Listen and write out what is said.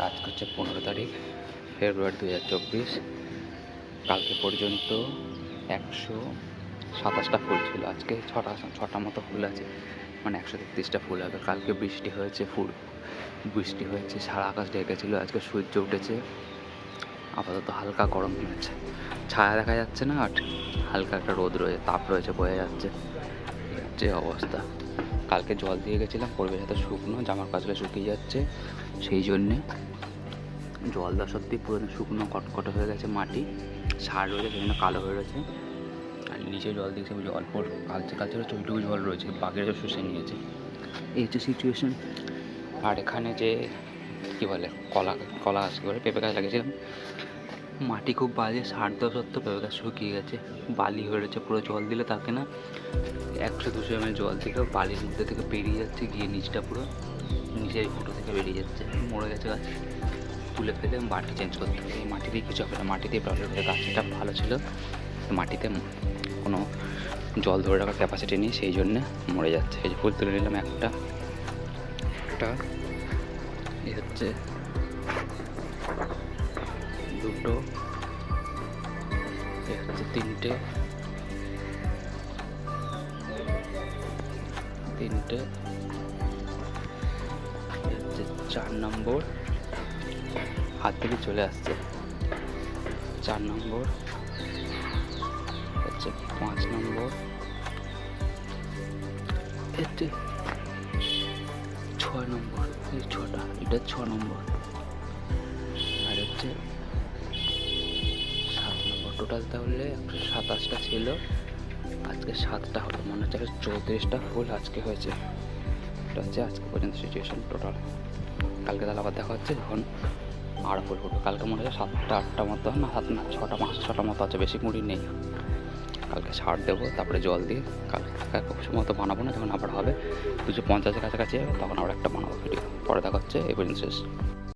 আজকে হচ্ছে পনেরো তারিখ, ফেব্রুয়ারি দু হাজার চব্বিশ। কালকে পর্যন্ত একশো সাতাশটা ফুল ছিল। আজকে ছটা ছটা মতো ফুল আছে মানে একশো তেত্রিশটা ফুল হবে। কালকে বৃষ্টি হয়েছে ফুল, বৃষ্টি হয়েছে, সারা আকাশ ডেকেছিল আজকে সূর্য উঠেছে। আপাতত হালকা গরম হয়েছে ছায়া দেখা যাচ্ছে না আর হালকা একটা রোদ রয়েছে তাপ রয়েছে বোঝা যাচ্ছে। যে অবস্থা। কালকে জল দিয়ে গেছিলাম পরিবেশ এত শুকনো, জামার কাচলে শুকিয়ে যাচ্ছে। সেই জন্যে জল দেওয়া সত্যি পুরো শুকনো কটকটে হয়ে গেছে মাটি, সার রয়েছে সেখানে কালো হয়ে রয়েছে। আর নিচে জল ওই যে অল্প কালচে কালচে ওইটুকু জল রয়েছে বাঘের শুষে নিয়েছে। এই হচ্ছে সিচুয়েশন আর এখানে যে, কী বলে, কলা কলা গাছ করে পেঁপে গাছ লাগিয়েছিলাম। মাটি খুব বাজে, সার দেওয়া সত্ত্বেও পেঁপে গাছ শুকিয়ে গেছে। বালি হয়ে রয়েছে, পুরো জল দিলে তাকে না একশো দুশো এমএল জল থেকে বালির মধ্যে থেকে বেরিয়ে যাচ্ছে, গিয়ে নিচটা পুরো নিচের ফুটো থেকে বেরিয়ে যাচ্ছে। মরে গেছে গাছ। তুলে ফেলে মাটি চেঞ্জ করতে হবে। এই মাটি দিয়ে কিছু হবে না। মাটি দিয়ে প্রবলেম হচ্ছে গাছটা ভালো ছিল। মাটিতে কোনো জল ধরে রাখার ক্যাপাসিটি নেই। সেই জন্যে মরে যাচ্ছে। এই যে ফুল তুলে নিলাম একটা। একটা। এই হচ্ছে দুটো। এই হচ্ছে তিনটে। তিনটে। চার নম্বর। হাত থেকে চলে আসছে। চার নম্বর, হচ্ছে পাঁচ নম্বর এতে ছয় নম্বর, এই ছটা, এটা ছ নম্বর। আর হচ্ছে সাত নম্বর। টোটাল তাহলে একশো সাতাশটা ছিল, আজকে সাতটা হলো। মনে হচ্ছে চৌত্রিশটা ফুল আজকে হয়েছে। এটা হচ্ছে আজকে পর্যন্ত সিচুয়েশন টোটাল কালকে তাহলে আবার দেখা হচ্ছে যখন আরও ফুল ফুটবে কালকে মনে হচ্ছে সাতটা, আটটা মতো, না সাত না, ছটা পাঁচ ছটা মতো আছে, বেশি মুড়ি নেই। কালকে সার দেবো, তারপরে জল দিয়ে, কালকে খুব সময় তো বানাবো না, যখন আবার হবে, দুশো পঞ্চাশের কাছাকাছি হবে, তখন আবার একটা বানাবো ভিডিও পরে দেখা হচ্ছে এই শেষ।